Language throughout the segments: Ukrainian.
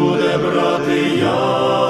буде брати я.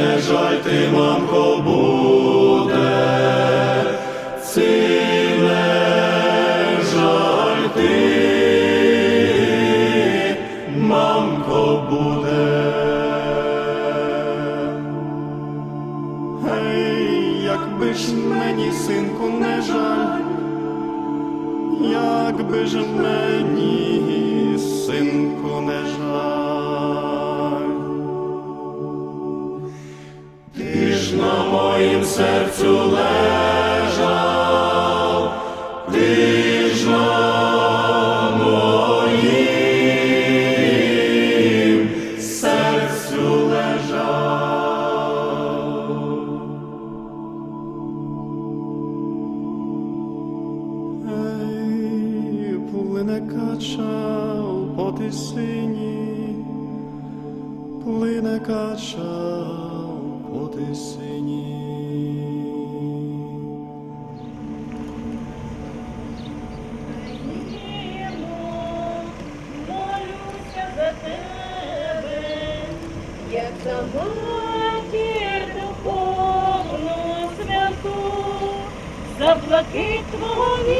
не жаль ти, мамко, будь. мене кача у поти сині, плине кача у поти сині. Молюся за тебе, як за матір духовну святу, за плаки твого.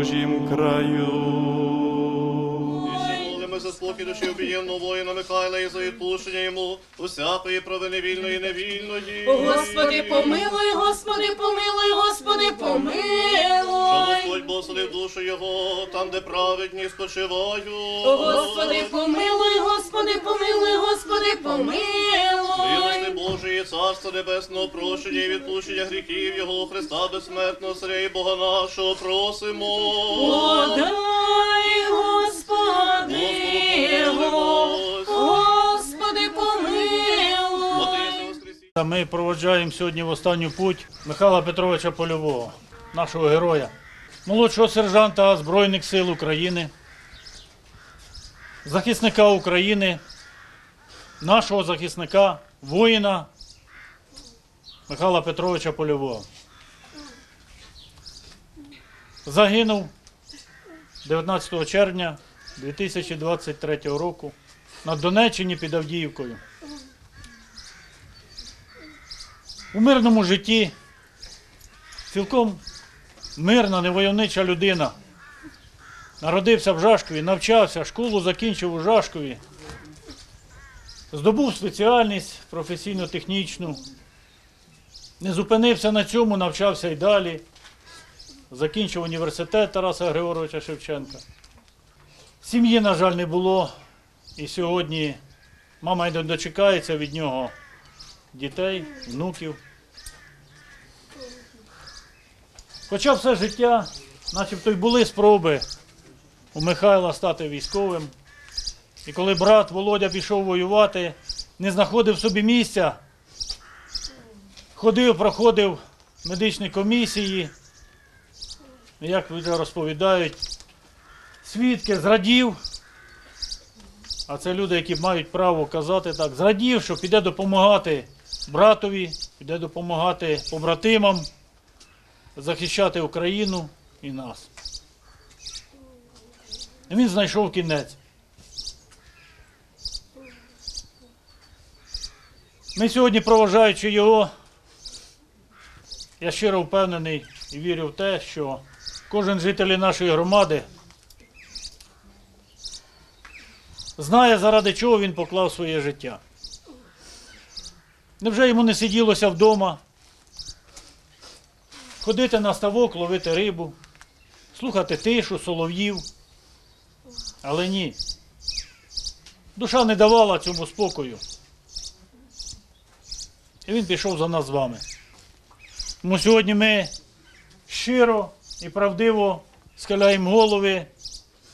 Чужім краю. За спокій душі обіємного воїна Михайла і за відпущення йому усякої провини вільної невільної. Господи, помилуй, Господи, помилуй, Господи, помилуй. Господь благословив душу його, там, де праведні спочивають. Господи, помилуй, Господи, помилуй, Господи, Милости. Божої, Царства Небесного, прощення і відпущення гріхів Його, Христа безсмертного, Царя і Бога нашого, просимо. Подай, Господи, Господи, Господи, помилуй. Ми проводжаємо сьогодні в останню путь Михайла Петровича Польового, нашого героя, молодшого сержанта Збройних сил України, захисника України, нашого захисника, воїна Михайла Петровича Польового. Загинув 19 червня 2023 року на Донеччині під Авдіївкою. У мирному житті цілком мирна, невойовнича людина. Народився в Жашкові, навчався, школу закінчив у Жашкові. Здобув спеціальність професійно-технічну. Не зупинився на цьому, навчався й далі. Закінчив університет Тараса Григоровича Шевченка. Сім'ї, на жаль, не було. І сьогодні мама й дочекається від нього дітей, внуків. Хоча все життя, начебто й були спроби у Михайла стати військовим. І коли брат Володя пішов воювати, не знаходив собі місця, ходив, проходив медичні комісії, як вже розповідають, свідки зрадів, а це люди, які мають право казати так, зрадів, що піде допомагати братові, піде допомагати побратимам, захищати Україну і нас. І він знайшов кінець. Ми сьогодні, проважаючи його, я щиро впевнений і вірю в те, що кожен житель нашої громади знає, заради чого він поклав своє життя. Невже йому не сиділося вдома? Ходити на ставок, ловити рибу, слухати тишу, солов'їв. Але ні. Душа не давала цьому спокою. І він пішов за нас з вами. Тому сьогодні ми щиро і правдиво схиляємо голови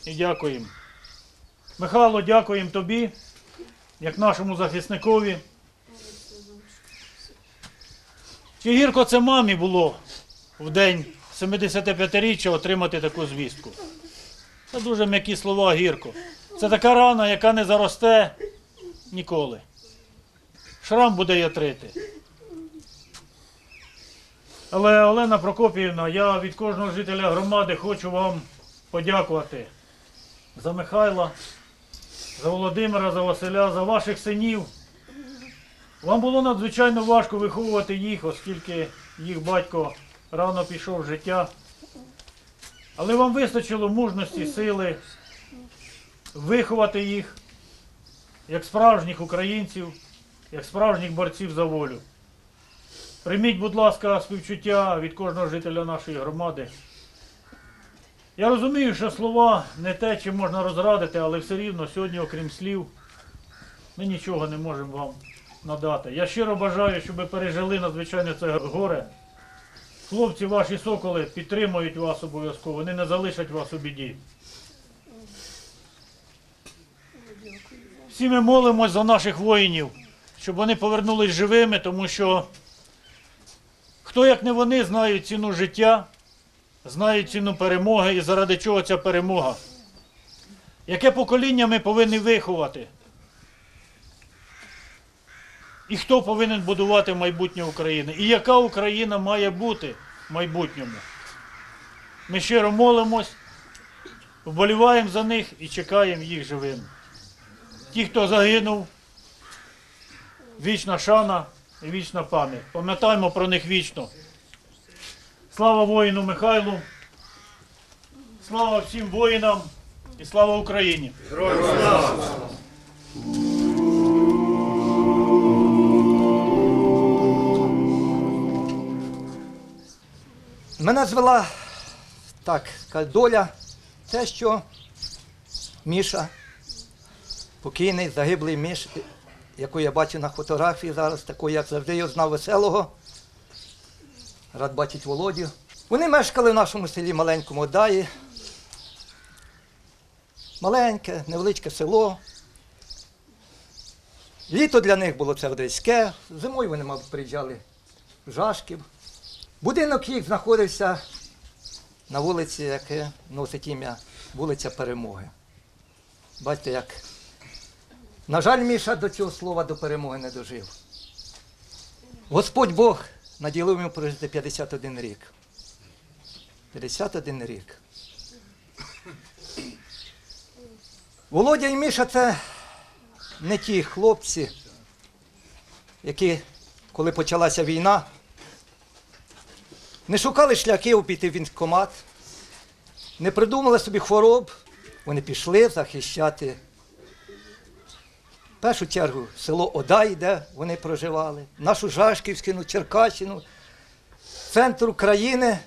і дякуємо. Михайло, дякуємо тобі, як нашому захисникові. Чи гірко це мамі було в день 75-річчя отримати таку звістку? Це дуже м'які слова гірко. Це така рана, яка не заросте ніколи. Шрам буде ятрити. Але Олена Прокопіївна, я від кожного жителя громади хочу вам подякувати за Михайла, за Володимира, за Василя, за ваших синів. Вам було надзвичайно важко виховувати їх, оскільки їх батько рано пішов з життя. Але вам вистачило мужності, сили виховати їх як справжніх українців, як справжніх борців за волю. Прийміть, будь ласка, співчуття від кожного жителя нашої громади. Я розумію, що слова не те, чим можна розрадити, але все рівно сьогодні, окрім слів, ми нічого не можемо вам надати. Я щиро бажаю, щоб ви пережили надзвичайне це горе. Хлопці, ваші соколи підтримують вас обов'язково, вони не залишать вас у біді. Всі ми молимось за наших воїнів, щоб вони повернулись живими, тому що хто, як не вони, знають ціну життя, знають ціну перемоги і заради чого ця перемога. Яке покоління ми повинні виховати? І хто повинен будувати майбутнє України? І яка Україна має бути в майбутньому? Ми щиро молимось, вболіваємо за них і чекаємо їх живими. Ті, хто загинув, вічна шана і вічна пам'ять. Пам'ятаємо про них вічно. Слава воїну Михайлу, слава всім воїнам і слава Україні! Мене звела так, доля, те, що Міша, покійний, загиблий Міш, яку я бачу на фотографії зараз, таку, як завжди його знав веселого. Рад бачити Володю. Вони мешкали в нашому селі маленькому Одаї. Маленьке, невеличке село. Літо для них було цердейське, зимою вони, мабуть, приїжджали в Жашків. Будинок їх знаходився на вулиці, яке носить ім'я вулиця Перемоги. Бачите, як. На жаль, Міша до цього слова до перемоги не дожив. Господь Бог наділив йому прожити 51 рік. 51 рік. Володя і Міша це не ті хлопці, які, коли почалася війна, не шукали шляхів піти в військкомат, не придумали собі хвороб, вони пішли захищати. Першу чергу село Одай, де вони проживали, нашу Жашківщину, Черкащину, центр України,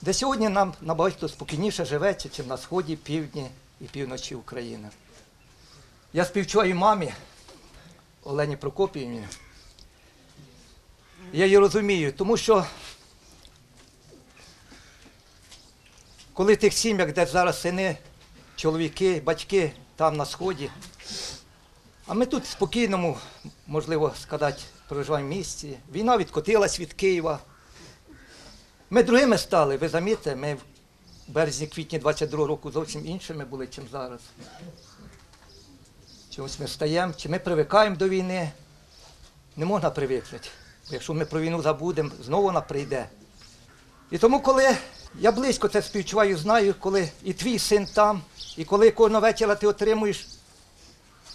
де сьогодні нам набагато спокійніше живеться, ніж на сході, півдні і півночі України. Я співчуваю мамі Олені Прокопіївні. Я її розумію, тому що коли тих сім'ях, де зараз сини, чоловіки, батьки там на сході, а ми тут в спокійному, можливо сказати, проживаємо місці. Війна відкотилась від Києва. Ми другими стали, ви замітите, ми в березні-квітні 22-го року зовсім іншими були, ніж зараз. Чомусь ми стаємо, чи ми привикаємо до війни. Не можна привикнути. Якщо ми про війну забудемо, знову вона прийде. І тому, коли я близько це співчуваю, знаю, коли і твій син там, і коли кожного вечора ти отримуєш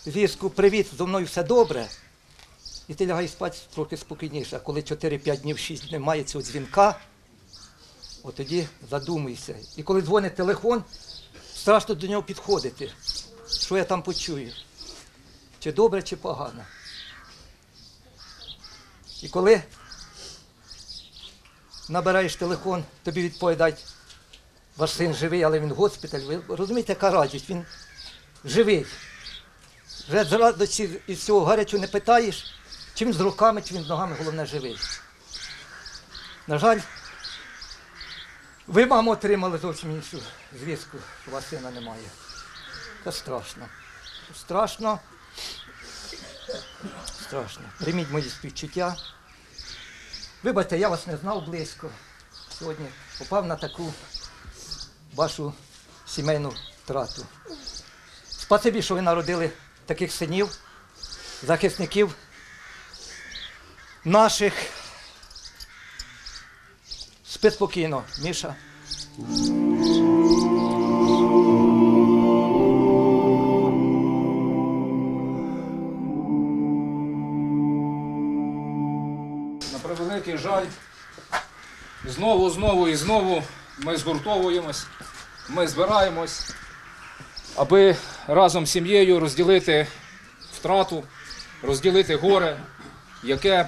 звістку Привіт, зо мною все добре, і ти лягаєш спати трохи спокійніше. А коли 4-5 днів, 6 днів немає цього дзвінка, от тоді задумуйся. І коли дзвонить телефон, страшно до нього підходити. що я там почую, чи добре, чи погано. І коли набираєш телефон, тобі відповідають, ваш син живий, але він в госпіталі. Ви розумієте, яка радість, він живий. Вже з радості із цього гарячого не питаєш, чи він з руками, чи він з ногами, головне живий. На жаль, ви, мамо, отримали зовсім іншу звістку, що у вас сина немає. Це страшно. Страшно. Страшно. Прийміть мої співчуття. Вибачте, я вас не знав близько. Сьогодні попав на таку вашу сімейну втрату. Спасибі, що ви народили таких синів, захисників наших. Спи спокійно, Міша. На превеликий жаль, знову, знову і знову ми згуртовуємось, ми збираємось, аби разом з сім'єю розділити втрату, розділити горе, яке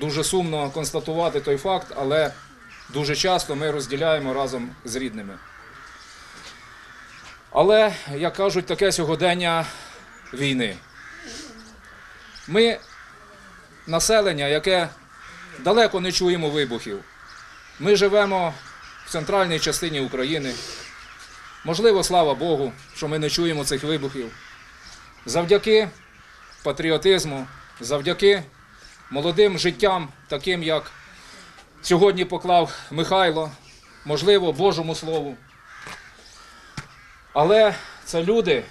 дуже сумно констатувати той факт, але дуже часто ми розділяємо разом з рідними. Але, як кажуть, таке сьогодення війни. Ми населення, яке далеко не чуємо вибухів. Ми живемо в центральній частині України. Можливо, слава Богу, що ми не чуємо цих вибухів. Завдяки патріотизму, завдяки молодим життям, таким як сьогодні поклав Михайло, можливо, Божому Слову. Але це люди,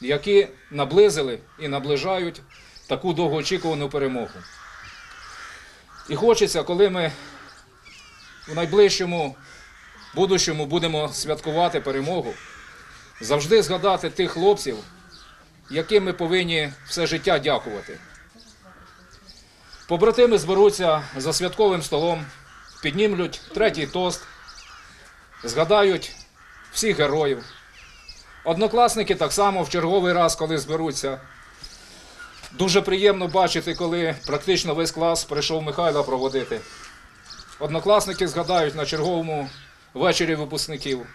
які наблизили і наближають таку довгоочікувану перемогу. І хочеться, коли ми в найближчому будущому будемо святкувати перемогу, завжди згадати тих хлопців, яким ми повинні все життя дякувати. Побратими зберуться за святковим столом, піднімлють третій тост, згадають всіх героїв. Однокласники так само в черговий раз, коли зберуться, Дуже приємно бачити, коли практично весь клас прийшов Михайла проводити. Однокласники згадають на черговому вечорі випускників.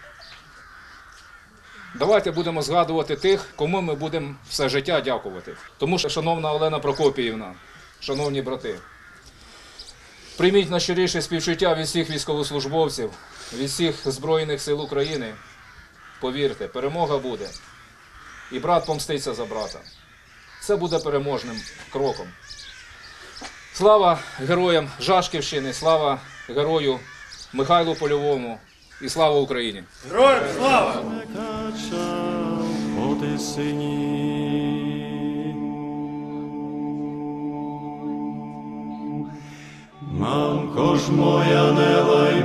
Давайте будемо згадувати тих, кому ми будемо все життя дякувати. Тому що, шановна Олена Прокопіївна, шановні брати, прийміть найщиріше співчуття від всіх військовослужбовців, від всіх Збройних сил України. Повірте, перемога буде. І брат помститься за брата це буде переможним кроком. Слава героям Жашківщини, слава герою Михайлу Польовому і слава Україні! Героям слава! Мамко ж моя, не лай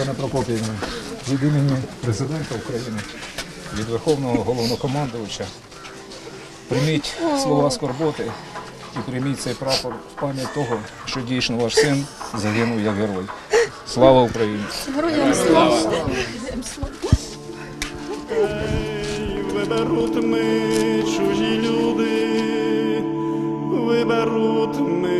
Шановна Олена від імені президента України, від Верховного головнокомандувача, прийміть слова скорботи і прийміть цей прапор в пам'ять того, що дійсно ваш син загинув як герой. Слава Україні! Героям слава! Виберуть ми чужі люди, виберуть ми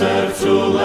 Моїм серцю